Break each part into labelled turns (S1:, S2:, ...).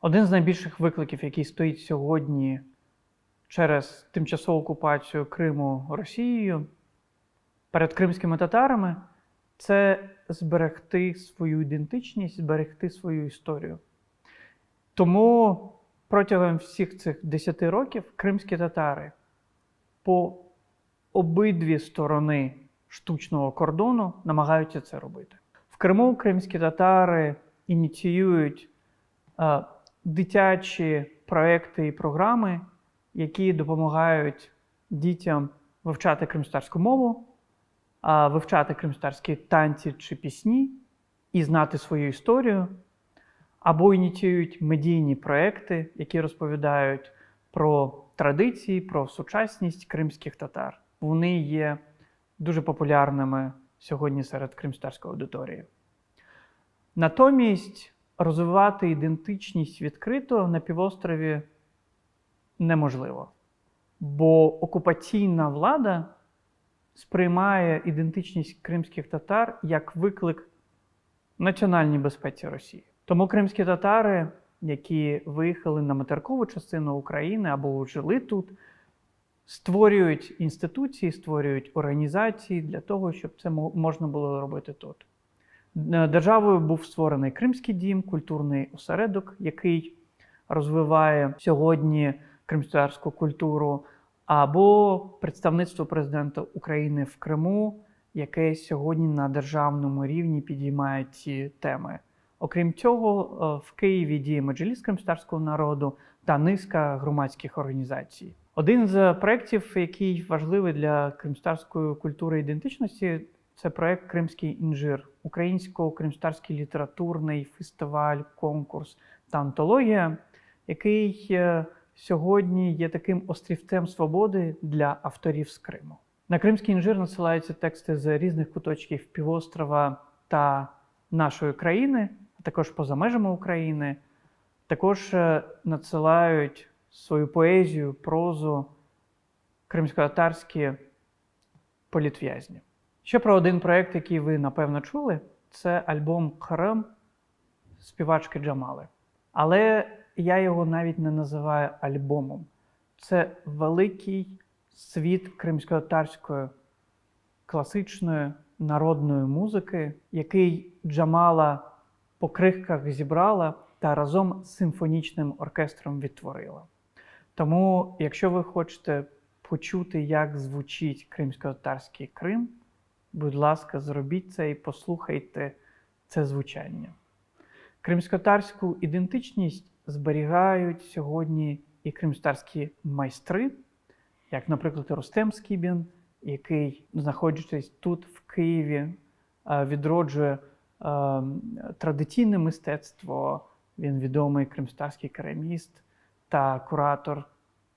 S1: Один з найбільших викликів, який стоїть сьогодні через тимчасову окупацію Криму Росією перед кримськими татарами, це зберегти свою ідентичність, зберегти свою історію. Тому протягом всіх цих 10 років кримські татари по обидві сторони штучного кордону намагаються це робити. В Криму кримські татари ініціюють е, дитячі проекти і програми, які допомагають дітям вивчати кримстарську мову, а, вивчати кримстарські танці чи пісні і знати свою історію, або ініціюють медійні проекти, які розповідають про традиції, про сучасність кримських татар. Вони є дуже популярними сьогодні серед кримстарської аудиторії. Натомість розвивати ідентичність відкрито на півострові неможливо, бо окупаційна влада сприймає ідентичність кримських татар як виклик національній безпеці Росії. Тому кримські татари, які виїхали на материкову частину України або жили тут, створюють інституції, створюють організації для того, щоб це мо- можна було робити тут. Е, Державою був створений Кримський дім, культурний осередок, який розвиває сьогодні кримськотарську культуру, або представництво президента України в Криму, яке сьогодні на державному рівні підіймає ці теми. Окрім цього, е, в Києві діє Меджліс кримськотарського народу та низка громадських організацій. Один з проєктів, який важливий для кримськотарської культури ідентичності, це проект Кримський інжир, українсько-кримськотарський літературний фестиваль, конкурс та антологія, який е, сьогодні є таким острівцем свободи для авторів з Криму. На Кримський інжир надсилаються тексти з різних куточків півострова та нашої країни, а також поза межами України. Також е, надсилають свою поезію, прозу кримськотатарські політв'язні. Ще про один проєкт, який ви напевно чули, це альбом Крим співачки Джамали. Але я його навіть не називаю альбомом. Це великий світ кримськотатарської класичної народної музики, який Джамала по крихках зібрала та разом з симфонічним оркестром відтворила. Тому, якщо ви хочете почути, як звучить кримсько-татарський Крим, будь ласка, зробіть це і послухайте це звучання. Кримськотарську ідентичність зберігають сьогодні і кримськотарські майстри, як, наприклад, Рустем Скібін, який, знаходячись тут, в Києві, е, відроджує е, традиційне мистецтво. Він відомий кримськотарський кераміст та куратор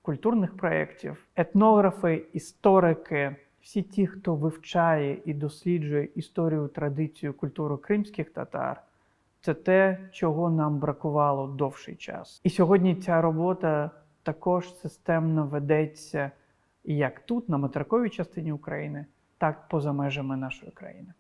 S1: культурних проєктів, етнографи, історики, всі ті, хто вивчає і досліджує історію, традицію, культуру кримських татар, це те, чого нам бракувало довший час. І сьогодні ця робота також системно ведеться як тут, на материковій частині України, так поза межами нашої країни.